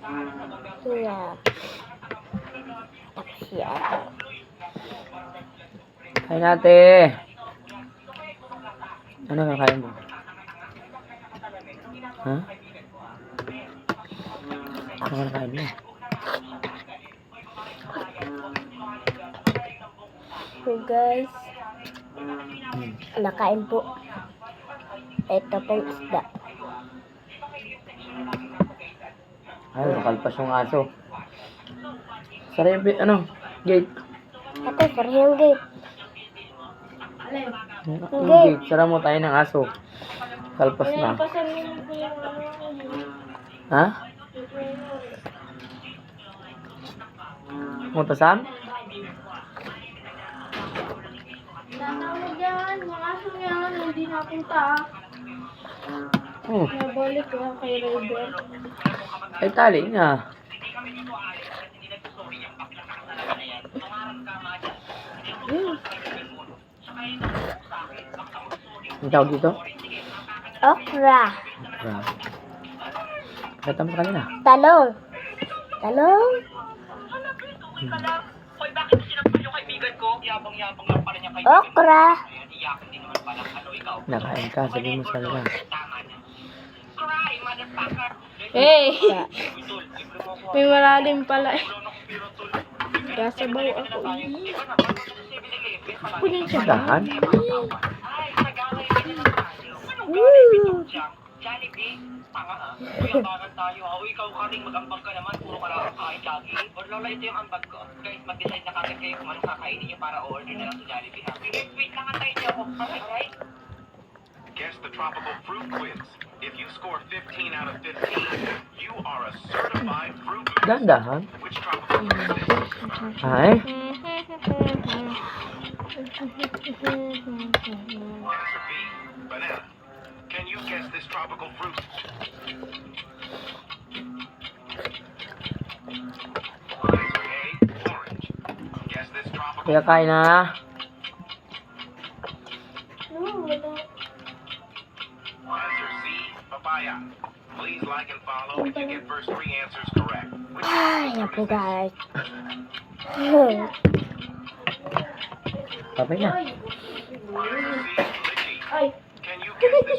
Siya. Siya. Kain nate. Ano kakain mo? Ha? Ano kakain mo? So guys, Hmm. nakain po. Ito pong isda. Ay, nakalpas yung aso. Pi- ano, gate. Ito, sorry yung gate. Yung Gate. gate. Sara mo tayo ng aso. Kalpas na. Ha? Mutasan? Nanawag yan, mga aso yan, hindi napunta. Oh, Nabalik ko kay Raider. ay tali na. Ang tawag dito? Okra. Grabe. Kata mo kanina. Talong. Talong. Okra. Nakain ka, sabi mo sa kanila. Hey! May malalim pala eh. Kasabaw ako. Kunin siya. Dahan? Woo! Pinataran tayo. O ikaw karing mag-ambag ka naman, puro ka lang kakain lagi. Or lola, ito yung ambag ko. Guys, mag-decide na kagad kayo kung anong kakainin nyo para order na lang sa Jollibee. ha? Wait, wait lang antayin niyo ako. Alright? Guess the tropical fruit quiz. If you score 15 out of 15, you are a certified fruit loser. Dahan? Which tropical fruit is this? Ay? Answer B, banana. Can you guess this tropical fruit? Answer A, orange. Guess this tropical Kaya kain na. Please like and follow if you get first three answers correct. Can you get this